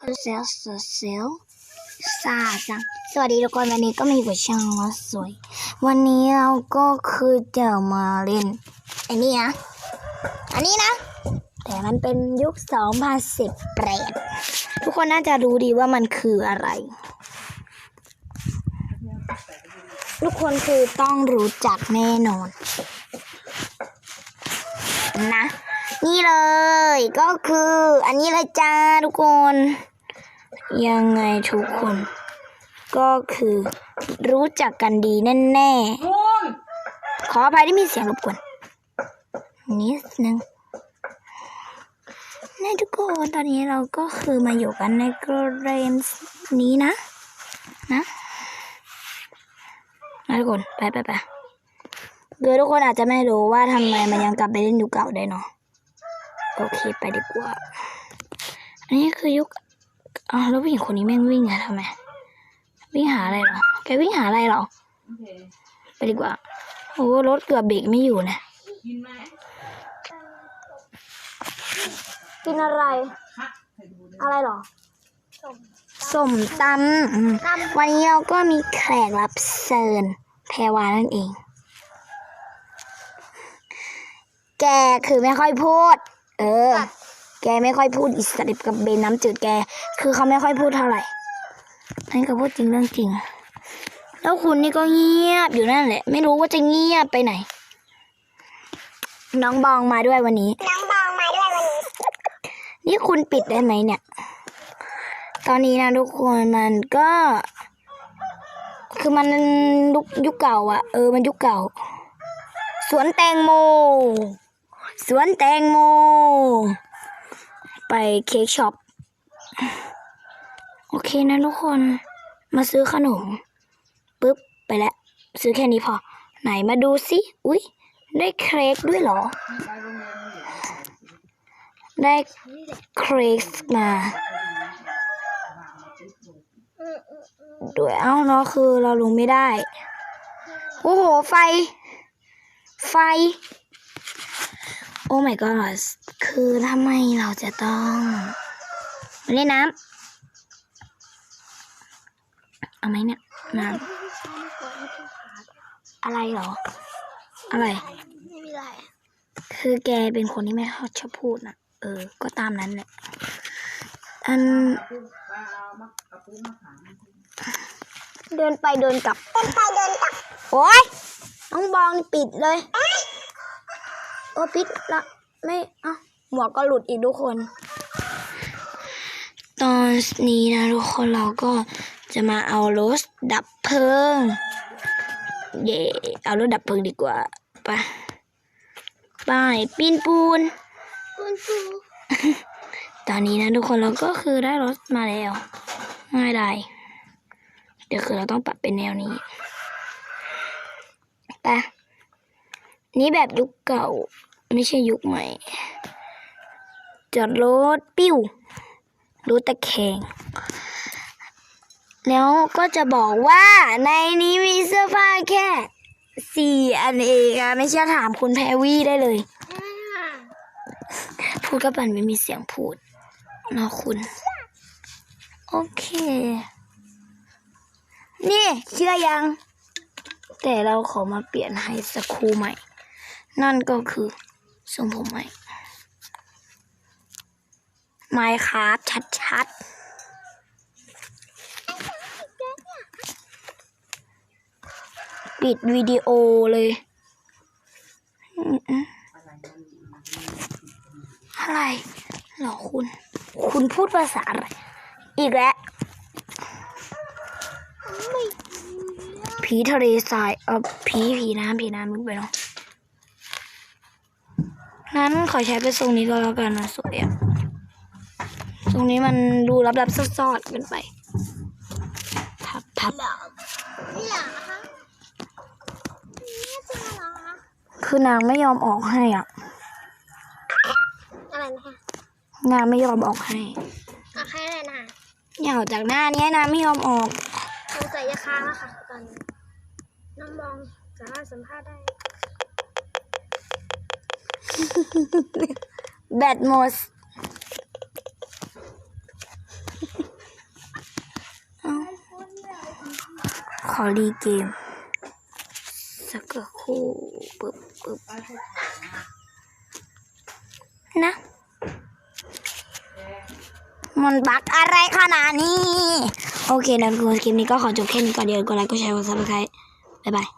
เซลเซลเซลซาจัง สวัสดีทุกคนวันนี้ก็มีกับช่างว่าสวย วันนี้เราก็คือจะมาเล่นไอ้นี่นะ อันนี้นะ แต่มันเป็นยุค2018ทุกคนน่าจะรู้ดีว่ามันคืออะไร ทุกคนคือต้องรู้จักแน่นอน นะ นี่เลย ก็คืออันนี้เลยจ้าทุกคน ยังไงทุกคน ก็คือรู้จักกันดีแน่ๆ ขออภัยที่มีเสียงรบกวนนิดนึงนี่ทุกคนตอนนี้เราก็คือมาอยู่กันในเกมนี้นะ นะนะทุกคน ไปไปไปเดี๋ยวทุกคนอาจจะไม่รู้ว่าทำไมมันยังกลับไปเล่นอยุคเก่าได้เนาะ โอเคไปดีกว่า อันนี้คือยุคอ๋อแล้วผู้หญิงคนนี้แม่งวิ่งอะทำไม วิ่งหาอะไรเหรอ แกวิ่งหาอะไรเหรอ ไปดีกว่า โอ้รถเกือบเบรกไม่อยู่นะ กินไหมกินอะไร อะไรเหรอส้มตำอืมวันนี้เราก็มีแขกรับเชิญแพรวานั่นเอง แกคือไม่ค่อยพูด เออ แกไม่ค่อยพูดอิสริบกับเบนน้ำจืดแก คือเขาไม่ค่อยพูดเท่าไหร่อันนี้ก็พูดจริงเรื่องจริง แล้วคุณนี่ก็เงียบอยู่นั่นแหละ ไม่รู้ว่าจะเงียบไปไหน น้องบองมาด้วยวันนี้ น้องบองมาด้วยวันนี้ นี่คุณปิดได้ไหมเนี่ย ตอนนี้นะทุกคนมันก็ คือมันยุคยุคเก่าอะเออมันยุคเก่า สวนแตงโม สวนแตงโม ไปเค้กช็อป โอเคนะทุกคน มาซื้อขนมปุ๊บ ไปแล้ว ซื้อแค่นี้พอ ไหนมาดูสิ อุ๊ย ได้เค้กด้วยเหรอ ได้เค้กมาด้วยเอ้าเนาะคือเราลงไม่ได้ โอ้โห ไฟ ไฟ โอ้ my god คือทำไมเราจะต้องมาเล่นน้ำเอาไหมเนี่ยน้ำอะไรเหรอ อะไรไม่มีอะไรคือแกเป็นคนที่ไม่ชอบพูดนะเออ ก็ตามนั้นแหละอันเดินไปเดินกลับเดินไปเดินกลับ โอ้ยน้องบองนี่ปิดเลย โอ้ปิดละไม่เอ้าหมวกก็หลุดอีกทุกคน ตอนนี้นะทุกคนเราก็จะมาเอารถดับเพลิง เย่เอารถดับเพลิงดีกว่าไปไปปีนปูนคุณครูตอนนี้นะทุกคนเราก็คือได้รถมาแล้ว ง่ายได้เดี๋ยวคือเราต้องปรับเป็นแนวนี้ไป นี่แบบยุคเก่า ไม่ใช่ยุคใหม่ จอดรถปิ้วรถตะแคง แล้วก็จะบอกว่าในนี้มีเสื้อผ้าแค่สี่อันเองอะไม่เชื่อถามคุณแพรวี่ได้เลย พูดกับมันไม่มีเสียงพูดเนาะคุณ โอเค นี่เชื่อยัง แต่เราขอมาเปลี่ยนให้สักครู่ใหม่ นั่นก็คือทรงผมใหม่ไมค์ครับชัดๆปิดวิดีโอเลยอืมๆอะไรเหรอคุณ คุณพูดภาษาอะไร อีกแล้ว ผีทะเลทราย เออผีผีน้ำผีน้ำมึงไปเนาะ นั้นขอใช้เป็นทรงนี้ก็แล้วกันนะสวยอะทรงนี้มันดูลับลับๆซ่อนๆเกันไปพับพับนี่เหรอคะนี่จริงเหรอคะคือนางไม่ยอมออกให้อะ อะไรนะคะนางไม่ยอมออกให้เอาแค่อะไรนะเนี่ยออกจากหน้านี้นางไม่ยอมออกสงสัยจะค้างแล้วค่ะตอนนี้น้องบองสามารถสัมภาษณ์ได้ แบตมอสขอลีเกม สักคู่ปึ๊บปึ๊บนะ มันบักอะไรขนาดนี้ โอเคนะทุกคนคลิปนี้ก็ขอจบแค่นี้ก่อนเดี๋ยวกดไลค์ก็แชร์กดซับสไครต์บ๊ายบาย